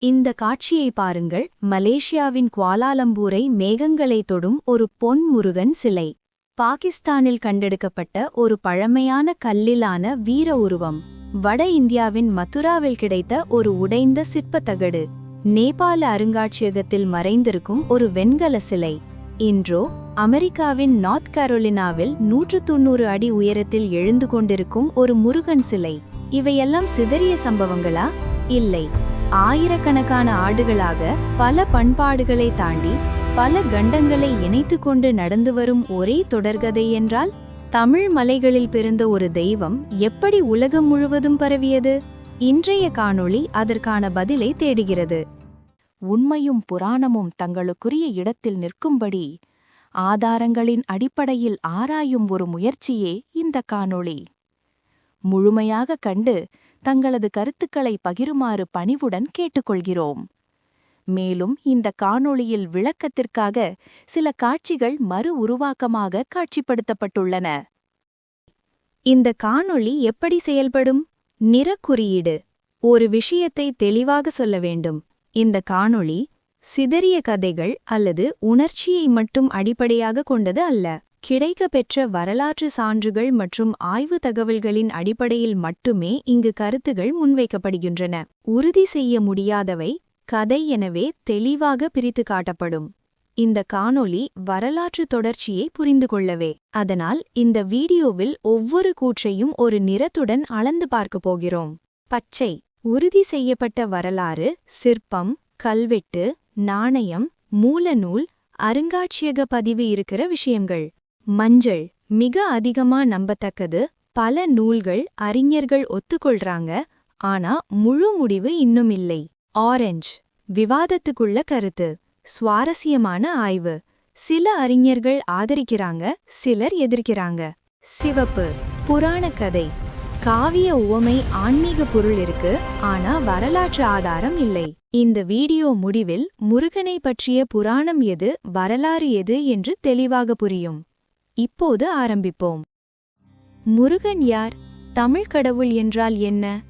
இந்த காட்சியை பாருங்கள். மலேசியாவின் குவாலாலம்பூரை மேகங்களை தொடும் ஒரு பொன் முருகன் சிலை. பாகிஸ்தானில் கண்டெடுக்கப்பட்ட ஒரு பழமையான கல்லிலான வீர உருவம். வட இந்தியாவின் மதுராவில் கிடைத்த ஒரு உடைந்த சிற்பத்தகடு. நேபாள அருங்காட்சியகத்தில் மறைந்திருக்கும் ஒரு வெண்கல சிலை. இன்றோ அமெரிக்காவின் நார்த் கரோலினாவில் நூற்று தொன்னூறு அடி உயரத்தில் எழுந்து கொண்டிருக்கும் ஒரு முருகன் சிலை. இவையெல்லாம் சிதறிய சம்பவங்களா? இல்லை. ஆயிரக்கணக்கான ஆடுகளாக பல பண்பாடுகளை தாண்டி பல கண்டங்களை இணைத்து கொண்டு நடந்து வரும் ஒரே தொடர்கதை என்றால் தமிழ் மலைகளில் பிறந்த ஒரு தெய்வம் எப்படி உலகம் முழுவதும் பரவியது? இன்றைய காணொளி அதற்கான பதிலை தேடுகிறது. உண்மையும் புராணமும் தங்களுக்குரிய இடத்தில் நிற்கும்படி ஆதாரங்களின் அடிப்படையில் ஆராயும் ஒரு முயற்சியே இந்த காணொளி. முழுமையாக கண்டு தங்களது கருத்துக்களை பகிருமாறு பணிவுடன் கேட்டுக்கொள்கிறோம். மேலும் இந்த காணொளியில் விளக்கத்திற்காக சில காட்சிகள் மறு உருவாக்கமாக காட்சிப்படுத்தப்பட்டுள்ளன. இந்த காணொளி எப்படி செயல்படும்? நிறக்குறியீடு. ஒரு விஷயத்தை தெளிவாக சொல்ல வேண்டும். இந்த காணொளி சிதறிய கதைகள் அல்லது உணர்ச்சியை மட்டும் அடிப்படையாக கொண்டது அல்ல. கிடைக்கப்பெற்ற வரலாற்று சான்றுகள் மற்றும் ஆய்வு தகவல்களின் அடிப்படையில் மட்டுமே இங்கு கருத்துகள் முன்வைக்கப்படுகின்றன. உறுதி செய்ய முடியாதவை கதை எனவே தெளிவாக பிரித்து காட்டப்படும். இந்த காணொளி வரலாற்று தொடர்ச்சியை புரிந்து கொள்ளவே. அதனால் இந்த வீடியோவில் ஒவ்வொரு கூற்றையும் ஒரு நிறத்துடன் அளந்து பார்க்கப் போகிறோம். பச்சை. உறுதி செய்யப்பட்ட வரலாறு சிற்பம் கல்வெட்டு நாணயம் மூலநூல் அருங்காட்சியக பதிவு இருக்கிற விஷயங்கள். மஞ்சள் மிக அதிகமா நம்பத்தக்கது. பல நூல்கள் அறிஞர்கள் ஒத்துக்கொள்றாங்க. ஆனா முழு முடிவு இன்னும் இல்லை. ஆரஞ்ச் விவாதத்துக்குள்ள கருத்து சுவாரஸ்யமான ஆய்வு. சில அறிஞர்கள் ஆதரிக்கிறாங்க சிலர் எதிர்க்கிறாங்க. சிவப்பு புராண கதை. காவிய உவமை ஆன்மீக பொருள் இருக்கு ஆனா வரலாற்று ஆதாரம் இல்லை. இந்த வீடியோ முடிவில் முருகனை பற்றிய புராணம் எது வரலாறு எது என்று தெளிவாக புரியும். இப்போது ஆரம்பிப்போம். முருகன் யார்? தமிழ் கடவுள் என்றால் என்ன?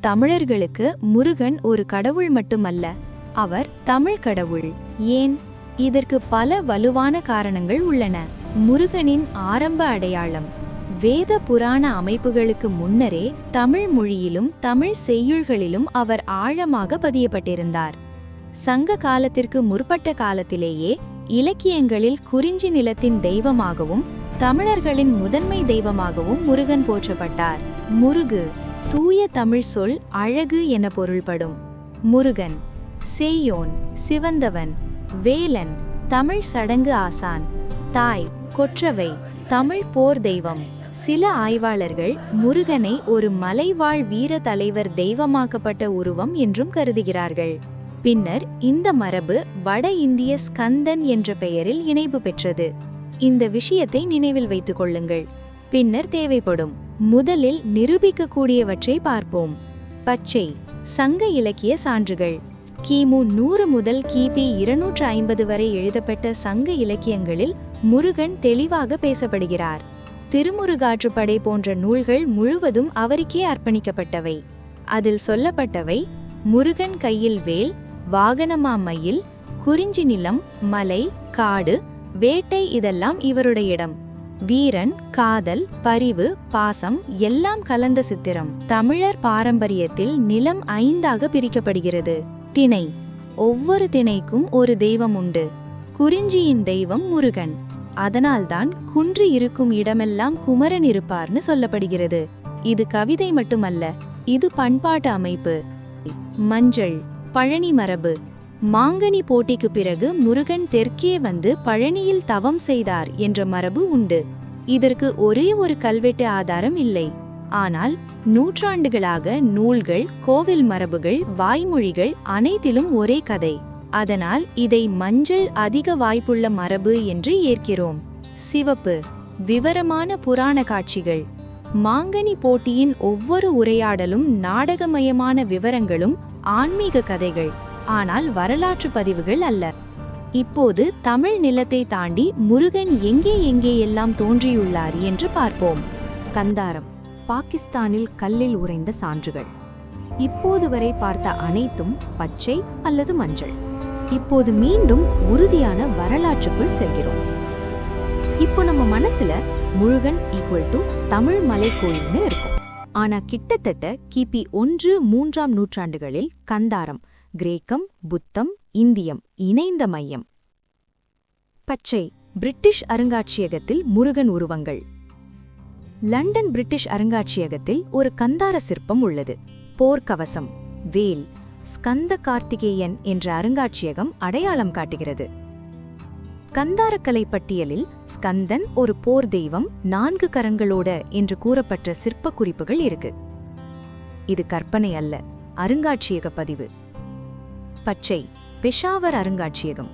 தமிழர்களுக்கு முருகன் ஒரு கடவுள் மட்டுமல்ல அவர் தமிழ் கடவுள். ஏன்? இதற்கு பல வலுவான காரணங்கள் உள்ளன. முருகனின் ஆரம்ப அடையாளம். வேத புராண அமைப்புகளுக்கு முன்னரே தமிழ் மொழியிலும் தமிழ் செய்யுள்களிலும் அவர் ஆழமாக பதியப்பட்டிருந்தார். சங்க காலத்திற்கு முற்பட்ட காலத்திலேயே இலக்கியங்களில் குறிஞ்சி நிலத்தின் தெய்வமாகவும் தமிழர்களின் முதன்மை தெய்வமாகவும் முருகன் போற்றப்பட்டார். முருகு தூய தமிழ் சொல் அழகு என பொருள்படும். முருகன் சேயோன் சிவந்தவன் வேலன் தமிழ் சடங்கு ஆசான் தாய் கொற்றவை தமிழ் போர் தெய்வம். சில ஆய்வாளர்கள் முருகனை ஒரு மலைவாழ் வீர தலைவர் தெய்வமாக்கப்பட்ட உருவம் என்றும் கருதுகிறார்கள். பின்னர் இந்த மரபு வட இந்திய ஸ்கந்தன் என்ற பெயரில் இணைப்பு பெற்றது. இந்த விஷயத்தை நினைவில் வைத்துக் கொள்ளுங்கள். பின்னர் தேவைப்படும். முதலில் நிரூபிக்கக்கூடியவற்றை பார்ப்போம். பச்சை சங்க இலக்கிய சான்றுகள். கிமு நூறு முதல் கிபி இருநூற்று ஐம்பது வரை எழுதப்பட்ட சங்க இலக்கியங்களில் முருகன் தெளிவாக பேசப்படுகிறார். திருமுருகாற்றுப்படை போன்ற நூல்கள் முழுவதும் அவருக்கே அர்ப்பணிக்கப்பட்டவை. அதில் சொல்லப்பட்டவை முருகன் கையில் வேல் வாகனமா மயில் குறிஞ்சி நிலம் மலை காடு வேட்டை இதெல்லாம் இவருடைய இடம். வீரன் காதல் பரிவு பாசம் எல்லாம் கலந்த சித்திரம். தமிழர் பாரம்பரியத்தில் நிலம் ஐந்தாக பிரிக்கப்படுகிறது. திணை. ஒவ்வொரு திணைக்கும் ஒரு தெய்வம் உண்டு. குறிஞ்சியின் தெய்வம் முருகன். அதனால்தான் குன்று இருக்கும் இடமெல்லாம் குமரன் இருப்பார்னு சொல்லப்படுகிறது. இது கவிதை மட்டுமல்ல இது பண்பாட்டு அமைப்பு. மஞ்சள். பழனி மரபு. மாங்கனி போட்டிக்கு பிறகு முருகன் தெற்கே வந்து பழனியில் தவம் செய்தார் என்ற மரபு உண்டு. இதற்கு ஒரே ஒரு கல்வெட்டு ஆதாரம் இல்லை. ஆனால் நூற்றாண்டுகளாக நூல்கள் கோவில் மரபுகள் வாய்மொழிகள் அனைத்திலும் ஒரே கதை. அதனால் இதை மஞ்சள் அதிக வாய்ப்புள்ள மரபு என்று ஏற்கிறோம். சிவப்பு. விவரமான புராண காட்சிகள். மாங்கனி போட்டியின் ஒவ்வொரு உரையாடலும் நாடகமயமான விவரங்களும் ஆன்மீக கதைகள் ஆனால் வரலாற்று பதிவுகள் அல்ல. இப்போது தமிழ் நிலத்தை தாண்டி முருகன் எங்கே எங்கே எல்லாம் தோன்றியுள்ளார் என்று பார்ப்போம். கந்தாரம் பாகிஸ்தானில் கல்லில் உறைந்த சான்றுகள். இப்போது வரை பார்த்த அனைத்தும் பச்சை அல்லது மஞ்சள். இப்போது மீண்டும் உறுதியான வரலாற்றுக்குள் செல்கிறோம். இப்போ நம்ம மனசுல முருகன் ஈக்குவல் டு தமிழ் மலைக்கோயில்னு இருக்கும். ஆனா கிட்டத்தட்ட கிபி ஒன்று மூன்றாம் நூற்றாண்டுகளில் கந்தாரம் கிரேக்கம் புத்தம் இந்தியம் இணைந்த மையம். பச்சை பிரிட்டிஷ் அருங்காட்சியகத்தில் முருகன் உருவங்கள். லண்டன் பிரிட்டிஷ் அருங்காட்சியகத்தில் ஒரு கந்தார சிற்பம் உள்ளது. போர்க்கவசம் வேல் ஸ்கந்த கார்த்திகேயன் என்ற அருங்காட்சியகம் அடையாளம் காட்டுகிறது. கந்தாரக்கலை பட்டியலில் ஸ்கந்தன் ஒரு போர் தெய்வம் நான்கு கரங்களோட என்று கூறப்பட்ட சிற்ப குறிப்புகள் இருக்கு. இது கற்பனை அல்ல அருங்காட்சியக பதிவு. பச்சை பெஷாவர் அருங்காட்சியகம்.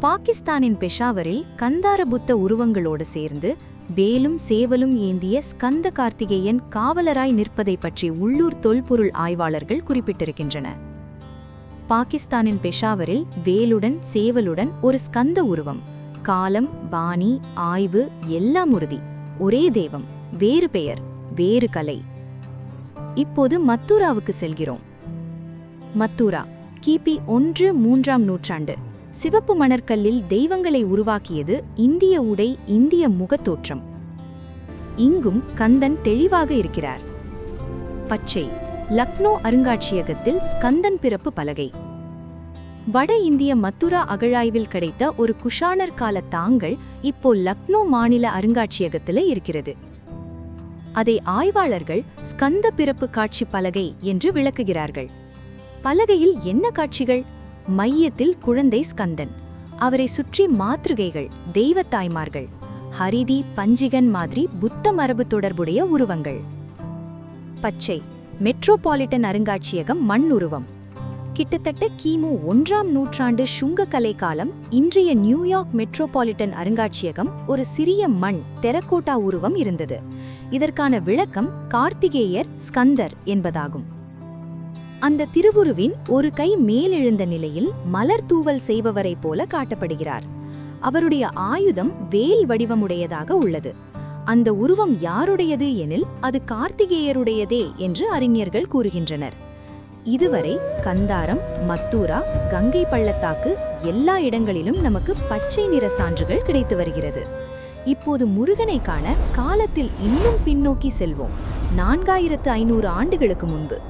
பாகிஸ்தானின் பெஷாவரில் கந்தார புத்த உருவங்களோடு சேர்ந்து வேலும் சேவலும் ஏந்திய ஸ்கந்த கார்த்திகேயன் காவலராய் நிற்பதை பற்றி உள்ளூர் தொல்பொருள் ஆய்வாளர்கள் குறிப்பிட்டிருக்கின்றன. பாகிஸ்தானின் பெஷாவரில் வேலுடன் சேவலுடன் ஒரு ஸ்கந்த உருவம். காலம் பாணி ஆய்வு எல்லாம் உறுதி. ஒரே தெய்வம் வேறு பெயர் வேறு கலை. இப்போது மத்தூராவுக்கு செல்கிறோம். மத்தூரா கிபி ஒன்று மூன்றாம் நூற்றாண்டு. சிவப்பு மணற்கல்லில் தெய்வங்களை உருவாக்கியது இந்திய உடை இந்திய முகத்தோற்றம். இங்கும் கந்தன் தெளிவாக இருக்கிறார். பச்சை லக்னோ அருங்காட்சியகத்தில் ஸ்கந்தன் பிறப்பு பலகை. வட இந்திய மத்துரா அகழாய்வில் கிடைத்த ஒரு குஷானர் கால தாங்கள் இப்போ லக்னோ மாநில அருங்காட்சியகத்தில் இருக்கிறது. அதை ஆய்வாளர்கள் ஸ்கந்த பிறப்பு காட்சி பலகை என்று விளக்குகிறார்கள். பலகையில் என்ன காட்சிகள்? மையத்தில் குழந்தை ஸ்கந்தன். அவரை சுற்றி மாத்திருகைகள் தெய்வத்தாய்மார்கள். ஹரிதி பஞ்சிகன் மாதிரி புத்த மரபு தொடர்புடைய உருவங்கள். பச்சை. மெட்ரோபாலிட்டன் அருங்காட்சியகம் மண் உருவம் கிட்டத்தட்ட கிமு ஒன்றாம் நூற்றாண்டு சுங்க கலை காலம் இன்றைய நியூயார்க் மெட்ரோபாலிட்டன் அருங்காட்சியகம் ஒரு சிறிய மண் தெரக்கோட்டா உருவம் இருந்தது. இதற்கான விளக்கம் கார்த்திகேயர் ஸ்கந்தர் என்பதாகும். அந்த திருவுருவின் ஒரு கை மேலெழுந்த நிலையில் மலர் தூவல் செய்பவரைப் போல காட்டப்படுகிறார். அவருடைய ஆயுதம் வேல் வடிவமுடையதாக உள்ளது. அந்த உருவம் யாருடையது எனில் அது கார்த்திகேயருடையதே என்று அறிஞர்கள் கூறுகின்றனர். இதுவரை கந்தாரம் மத்தூரா கங்கை பள்ளத்தாக்கு எல்லா இடங்களிலும் நமக்கு பச்சை நிற சான்றுகள் கிடைத்து வருகிறது. இப்போது முருகனை காண காலத்தில் இன்னும் பின்னோக்கி செல்வோம். நான்காயிரத்து ஐநூறு ஆண்டுகளுக்கு முன்பு.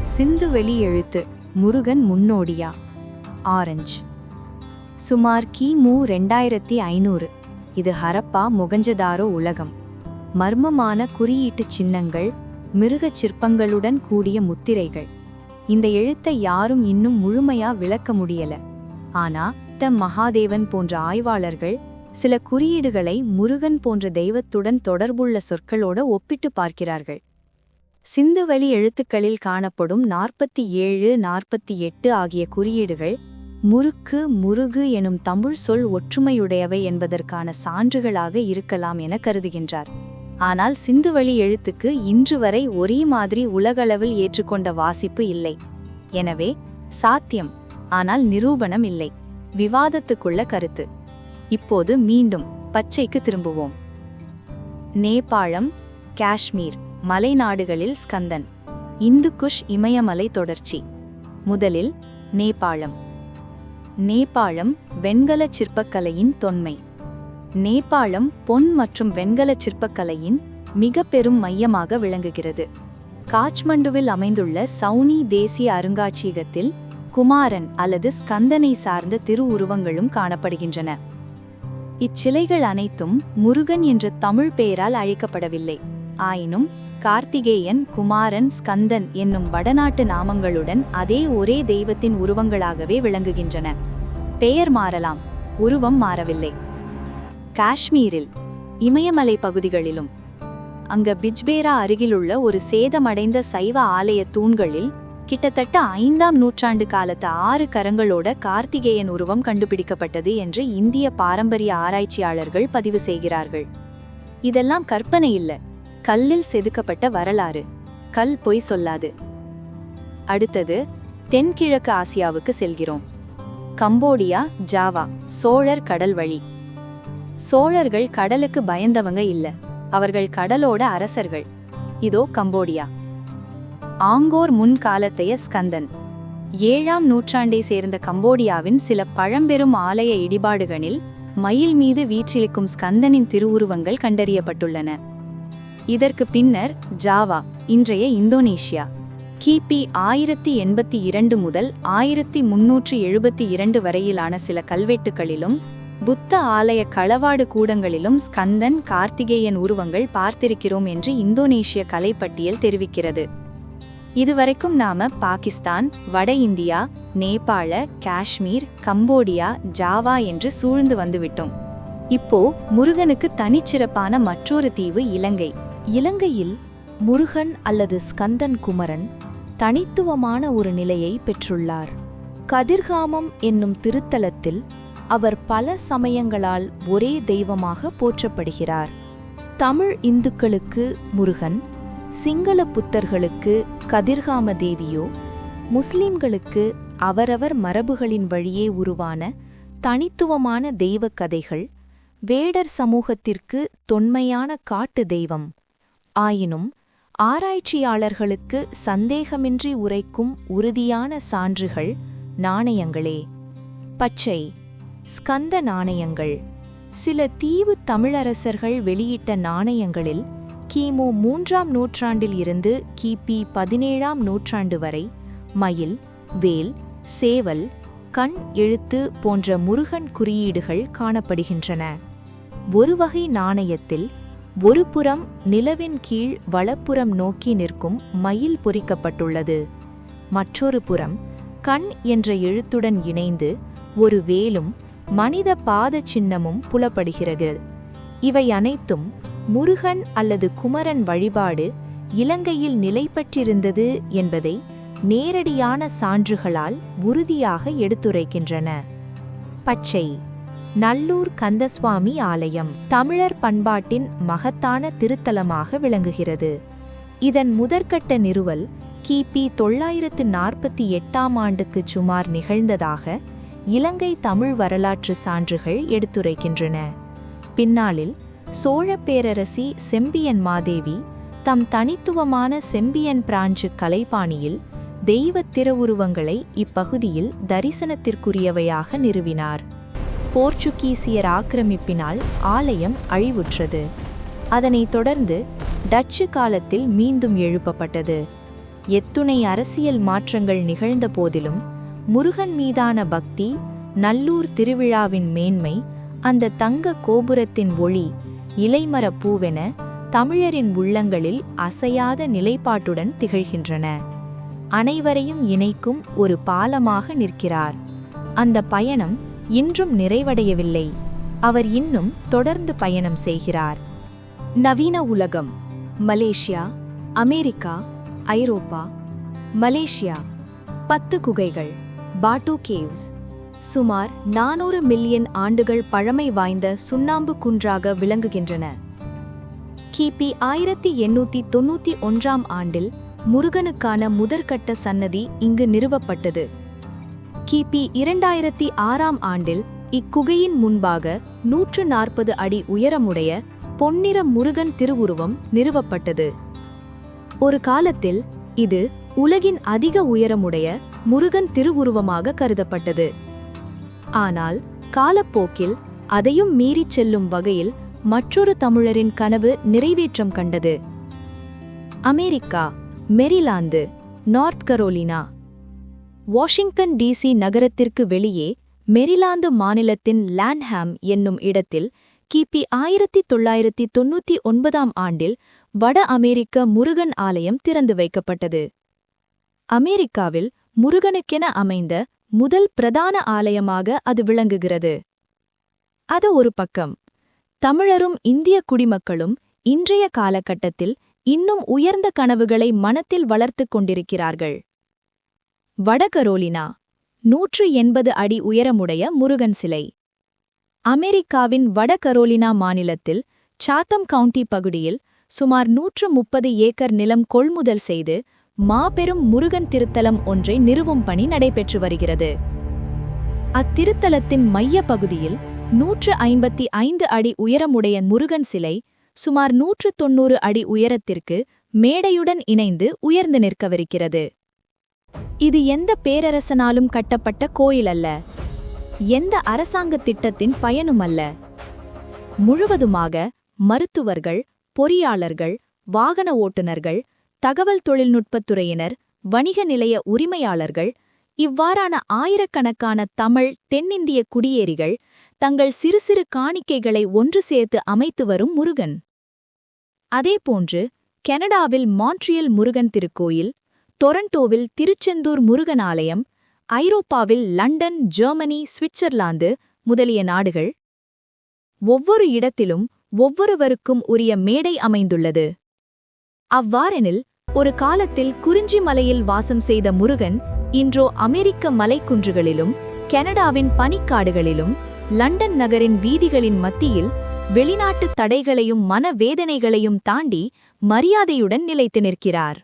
சிந்து வெளி எழுத்து முருகன் முன்னோடியா? ஆரஞ்சு. சுமார் கிமு ரெண்டாயிரத்தி ஐநூறு. இது ஹரப்பா முகஞ்சதாரோ உலகம். மர்மமான குறியீட்டுச் சின்னங்கள் மிருகச் சிற்பங்களுடன் கூடிய முத்திரைகள். இந்த எழுத்தை யாரும் இன்னும் முழுமையா விளக்க முடியல. ஆனா த மகாதேவன் போன்ற ஆய்வாளர்கள் சில குறியீடுகளை முருகன் போன்ற தெய்வத்துடன் தொடர்புள்ள சொற்களோட ஒப்பிட்டு பார்க்கிறார்கள். சிந்துவெளி எழுத்துக்களில் காணப்படும் நாற்பத்தி ஏழு நாற்பத்தி எட்டு ஆகிய குறியீடுகள் முறுக்கு முருகு எனும் தமிழ் சொல் ஒற்றுமையுடையவை என்பதற்கான சான்றுகளாக இருக்கலாம் என கருதுகின்றார். ஆனால் சிந்துவழி எழுத்துக்கு இன்று வரை ஒரே மாதிரி உலகளவில் ஏற்றுக்கொண்ட வாசிப்பு இல்லை. எனவே சாத்தியம் ஆனால் நிரூபணம் இல்லை. விவாதத்துக்குள்ள கருத்து. இப்போது மீண்டும் பச்சைக்கு திரும்புவோம். நேபாளம் காஷ்மீர் மலைநாடுகளில் ஸ்கந்தன் இந்துக்குஷ் இமயமலை தொடர்ச்சி. முதலில் நேபாளம். நேபாளம் வெண்கலச் சிற்பக்கலையின் தொன்மை. நேபாளம் பொன் மற்றும் வெண்கலச் சிற்பக்கலையின் மிக பெரும் மையமாக விளங்குகிறது. காச்மண்டுவில் அமைந்துள்ள சவுனி தேசிய அருங்காட்சியகத்தில் குமாரன் அல்லது ஸ்கந்தனை சார்ந்த திருவுருவங்களும் காணப்படுகின்றன. இச்சிலைகள் அனைத்தும் முருகன் என்ற தமிழ் பெயரால் அழைக்கப்படவில்லை. ஆயினும் கார்த்திகேயன் குமாரன் ஸ்கந்தன் என்னும் வடநாட்டு நாமங்களுடன் அதே ஒரே தெய்வத்தின் உருவங்களாகவே விளங்குகின்றன. பெயர் மாறலாம் உருவம் மாறவில்லை. காஷ்மீரில் இமயமலை பகுதிகளிலும் அங்க பிஜ்பேரா அருகிலுள்ள ஒரு சேதமடைந்த சைவ ஆலய தூண்களில் கிட்டத்தட்ட ஐந்தாம் நூற்றாண்டு காலத்து ஆறு கரங்களோட கார்த்திகேயன் உருவம் கண்டுபிடிக்கப்பட்டது என்று இந்திய பாரம்பரிய ஆராய்ச்சியாளர்கள் பதிவு செய்கிறார்கள். இதெல்லாம் கற்பனை இல்லை. கல்லில் செதுக்கப்பட்ட வரலாறு. கல் பொய் சொல்லாது. அடுத்தது தென்கிழக்கு ஆசியாவுக்கு செல்கிறோம். கம்போடியா ஜாவா சோழர் கடல் வழி. சோழர்கள் கடலுக்கு பயந்தவங்க இல்ல. அவர்கள் கடலோட அரசர்கள். இதோ கம்போடியா. ஆங்கோர் முன்காலத்தைய ஸ்கந்தன். ஏழாம் நூற்றாண்டை சேர்ந்த கம்போடியாவின் சில பழம்பெரும் ஆலய இடிபாடுகளில் மயில் மீது வீற்றிருக்கும் ஸ்கந்தனின் திருவுருவங்கள் கண்டறியப்பட்டுள்ளன. இதற்கு பின்னர் ஜாவா இன்றைய இந்தோனேஷியா. கிபி ஆயிரத்தி எண்பத்தி இரண்டு முதல் ஆயிரத்தி முன்னூற்றி எழுபத்தி இரண்டு வரையிலான சில கல்வெட்டுகளிலும் புத்த ஆலய களவாடு கூடங்களிலும் ஸ்கந்தன் கார்த்திகேயன் உருவங்கள் பார்த்திருக்கிறோம் என்று இந்தோனேஷிய கலைப்பட்டியல் தெரிவிக்கிறது. இதுவரைக்கும் நாம பாகிஸ்தான் வட இந்தியா நேபாள காஷ்மீர் கம்போடியா ஜாவா என்று சூழ்ந்து வந்துவிட்டோம். இப்போ முருகனுக்கு தனிச்சிறப்பான மற்றொரு தீவு இலங்கை. இலங்கையில் முருகன் அல்லது ஸ்கந்தன் குமரன் தனித்துவமான ஒரு நிலையை பெற்றுள்ளார். கதிர்காமம் என்னும் திருத்தலத்தில் அவர் பல சமயங்களால் ஒரே தெய்வமாக போற்றப்படுகிறார். தமிழ் இந்துக்களுக்கு முருகன் சிங்கள புத்தர்களுக்கு கதிர்காம தேவியோ முஸ்லிம்களுக்கு அவரவர் மரபுகளின் வழியே உருவான தனித்துவமான தெய்வக் கதைகள் வேடர் சமூகத்திற்கு தொன்மையான காட்டு தெய்வம் ஆயினும் ஆராய்ச்சியாளர்களுக்கு சந்தேகமின்றி உரைக்கும் உறுதியான சான்றுகள் நாணயங்களே. பச்சை ஸ்கந்த நாணயங்கள். சில தீவு தமிழரசர்கள் வெளியிட்ட நாணயங்களில் கிமு மூன்றாம் நூற்றாண்டில் இருந்து கிபி பதினேழாம் நூற்றாண்டு வரை மயில் வேல் சேவல் கண் எழுத்து போன்ற முருகன் குறியீடுகள் காணப்படுகின்றன. ஒரு வகை நாணயத்தில் ஒருபுறம் நிலவின் கீழ் வலப்புறம் நோக்கி நிற்கும் மயில் பொறிக்கப்பட்டுள்ளது. மற்றொரு புறம் கண் என்ற எழுத்துடன் இணைந்து ஒரு வேலும் மனித பாத சின்னமும் புலப்படுகிறது. இவை அனைத்தும் முருகன் அல்லது குமரன் வழிபாடு இலங்கையில் நிலைப்பற்றிருந்தது என்பதை நேரடியான சான்றுகளால் உறுதியாக எடுத்துரைக்கின்றன. பச்சை நல்லூர் கந்தசுவாமி ஆலயம் தமிழர் பண்பாட்டின் மகத்தான திருத்தலமாக விளங்குகிறது. இதன் முதற்கட்ட நிறுவல் கிபி தொள்ளாயிரத்து நாற்பத்தி எட்டாம் ஆண்டுக்கு சுமார் நிகழ்ந்ததாக இலங்கை தமிழ் வரலாற்று சான்றுகள் எடுத்துரைக்கின்றன. பின்னாளில் சோழ பேரரசி செம்பியன் மாதேவி தம் தனித்துவமான செம்பியன் பிராஞ்சு கலைபாணியில் தெய்வத் திருவுருவங்களை இப்பகுதியில் தரிசனத்திற்குரியவையாக நிறுவினார். போர்ச்சுகீசியர் ஆக்கிரமிப்பினால் ஆலயம் அழிவுற்றது. அதனைத் தொடர்ந்து டச்சு காலத்தில் மீண்டும் எழுப்பப்பட்டது. எத்துணை அரசியல் மாற்றங்கள் நிகழ்ந்த போதிலும் முருகன் மீதான பக்தி நல்லூர் திருவிழாவின் மேன்மை அந்த தங்க கோபுரத்தின் ஒளி இலைமர பூவென தமிழரின் உள்ளங்களில் அசையாத நிலைப்பாட்டுடன் திகழ்கின்றன. அனைவரையும் இணைக்கும் ஒரு பாலமாக நிற்கிறார். அந்த பயணம் இன்றும் நிறைவடையவில்லை. அவர் இன்னும் தொடர்ந்து பயணம் செய்கிறார். நவீன உலகம் மலேசியா அமெரிக்கா ஐரோப்பா மலேசியா பத்து குகைகள் பாட்டு கேவ்ஸ் சுமார் நானூறு மில்லியன் ஆண்டுகள் பழமை வாய்ந்த சுண்ணாம்பு குன்றாக விளங்குகின்றன. கிபி ஆயிரத்தி எண்ணூத்தி தொண்ணூத்தி ஒன்றாம் ஆண்டில் முருகனுக்கான முதற்கட்ட சன்னதி இங்கு நிறுவப்பட்டது. கிபி இரண்டாயிரத்தி ஆறாம் ஆண்டில் இக்குகையின் முன்பாக நூற்று நாற்பது அடி உயரமுடைய பொன்னிற முருகன் திருவுருவம் நிறுவப்பட்டது. ஒரு காலத்தில் இது உலகின் அதிக உயரமுடைய முருகன் திருவுருவமாக கருதப்பட்டது. ஆனால் காலப்போக்கில் அதையும் மீறிச் செல்லும் வகையில் மற்றொரு தமிழரின் கனவு நிறைவேற்றம் கண்டது. America Maryland north Carolina Washington DC நகரத்திற்கு வெளியே மெரிலாந்து மாநிலத்தின் லான்ஹாம் என்னும் இடத்தில் கிபி ஆயிரத்தி தொள்ளாயிரத்தி தொன்னூத்தி ஒன்பதாம் ஆண்டில் வட அமெரிக்க முருகன் ஆலயம் திறந்து வைக்கப்பட்டது. அமெரிக்காவில் முருகனுக்கென அமைந்த முதல் பிரதான ஆலயமாக அது விளங்குகிறது. அது ஒரு பக்கம். தமிழரும் இந்திய குடிமக்களும் இன்றைய காலகட்டத்தில் இன்னும் உயர்ந்த கனவுகளை மனத்தில் வளர்த்துக் கொண்டிருக்கிறார்கள். வடகரோலினா நூற்று எண்பது அடி உயரமுடைய முருகன் சிலை. அமெரிக்காவின் வடகரோலினா மாநிலத்தில் சாத்தம் கவுண்டி பகுதியில் சுமார் நூற்று முப்பது ஏக்கர் நிலம் கொள்முதல் செய்து மாபெரும் முருகன் திருத்தலம் ஒன்றை நிறுவும் பணி நடைபெற்று வருகிறது. அத்திருத்தலத்தின் மைய பகுதியில் நூற்று ஐம்பத்தி ஐந்து அடி உயரமுடைய முருகன் சிலை சுமார் நூற்று தொன்னூறு அடி உயரத்திற்கு மேடையுடன் இணைந்து உயர்ந்து நிற்கவிருக்கிறது. இது எந்த பேரரசனாலும் கட்டப்பட்ட கோயில் அல்ல. எந்த அரசாங்க திட்டத்தின் பயனும் அல்ல. முழுவதுமாக மருத்துவர்கள் பொறியாளர்கள் வாகன ஓட்டுநர்கள் தகவல் தொழில்நுட்பத்துறையினர் வணிக நிலைய உரிமையாளர்கள் இவ்வாறான ஆயிரக்கணக்கான தமிழ் தென்னிந்திய குடியேறிகள் தங்கள் சிறு சிறு காணிக்கைகளை ஒன்று சேர்த்து அமைத்து வரும் முருகன். அதேபோன்று கனடாவில் மான்ட்ரியல் முருகன் திருக்கோயில் டொரண்டோவில் திருச்செந்தூர் முருகன் ஆலயம் ஐரோப்பாவில் லண்டன் ஜெர்மனி சுவிட்சர்லாந்து முதலிய நாடுகள். ஒவ்வொரு இடத்திலும் ஒவ்வொருவருக்கும் உரிய மேடை அமைந்துள்ளது. அவ்வாறெனில் ஒரு காலத்தில் குறிஞ்சி மலையில் வாசம் செய்த முருகன் இன்றோ அமெரிக்க மலைக்குன்றுகளிலும் கனடாவின் பனிக்காடுகளிலும் லண்டன் நகரின் வீதிகளின் மத்தியில் வெளிநாட்டுத் தடைகளையும் மனவேதனைகளையும் தாண்டி மரியாதையுடன் நிலைத்து நிற்கிறார்.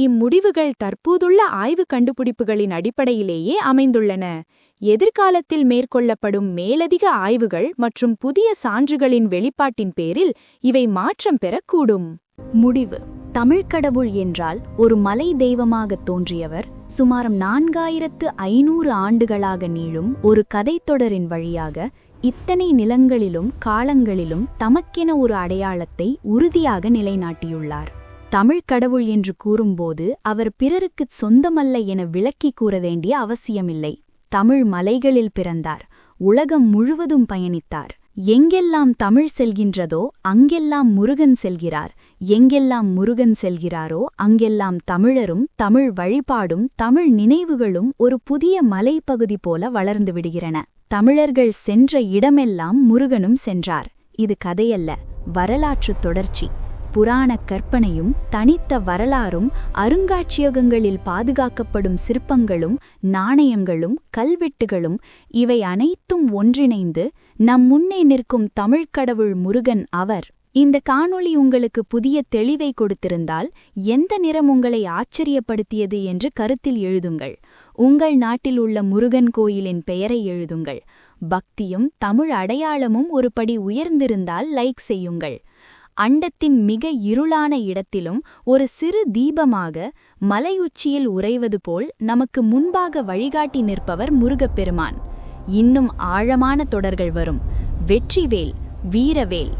இம்முடிவுகள் தற்போதுள்ள ஆய்வு கண்டுபிடிப்புகளின் அடிப்படையிலேயே அமைந்துள்ளன. எதிர்காலத்தில் மேற்கொள்ளப்படும் மேலதிக ஆய்வுகள் மற்றும் புதிய சான்றுகளின் வெளிப்பாட்டின் பேரில் இவை மாற்றம் பெறக்கூடும். முடிவு. தமிழ்க்கடவுள் என்றால் ஒரு மலை தெய்வமாகத் தோன்றியவர். சுமார் நான்காயிரத்து ஐநூறு ஆண்டுகளாக நீளும் ஒரு கதைத்தொடரின் வழியாக இத்தனை நிலங்களிலும் காலங்களிலும் தமக்கென ஒரு அடையாளத்தை உறுதியாக நிலைநாட்டியுள்ளார். தமிழ்க் கடவுள் என்று கூறும்போது அவர் பிறருக்குச் சொந்தமல்ல என விளக்கி கூற வேண்டிய அவசியமில்லை. தமிழ் மலைகளில் பிறந்தார். உலகம் முழுவதும் பயணித்தார். எங்கெல்லாம் தமிழ் செல்கின்றதோ அங்கெல்லாம் முருகன் செல்கிறார். எங்கெல்லாம் முருகன் செல்கிறாரோ அங்கெல்லாம் தமிழரும் தமிழ் வழிபாடும் தமிழ் நினைவுகளும் ஒரு புதிய மலைப்பகுதி போல வளர்ந்து விடுகிறன. தமிழர்கள் சென்ற இடமெல்லாம் முருகனும் சென்றார். இது கதையல்ல. வரலாற்றுத் தொடர்ச்சி. புராணக் கற்பனையும் தனித்த வரலாறும் அருங்காட்சியகங்களில் பாதுகாக்கப்படும் சிற்பங்களும் நாணயங்களும் கல்வெட்டுகளும் இவை அனைத்தும் ஒன்றிணைந்து நம் முன்னே நிற்கும் தமிழ்க்கடவுள் முருகன் அவர். இந்த காணொளி உங்களுக்கு புதிய தெளிவை கொடுத்திருந்தால் எந்த நிறம் உங்களை ஆச்சரியப்படுத்தியது என்று கருத்தில் எழுதுங்கள். உங்கள் நாட்டில் உள்ள முருகன் கோயிலின் பெயரை எழுதுங்கள். பக்தியும் தமிழ் அடையாளமும் ஒருபடி உயர்ந்திருந்தால் லைக் செய்யுங்கள். அண்டத்தின் மிக இருளான இடத்திலும் ஒரு சிறு தீபமாக மலையுச்சியில் உறைவது போல் நமக்கு முன்பாக வழிகாட்டி நிற்பவர் முருகப்பெருமான். இன்னும் ஆழமான தொடர்கள் வரும். வெற்றிவேல் வீரவேல்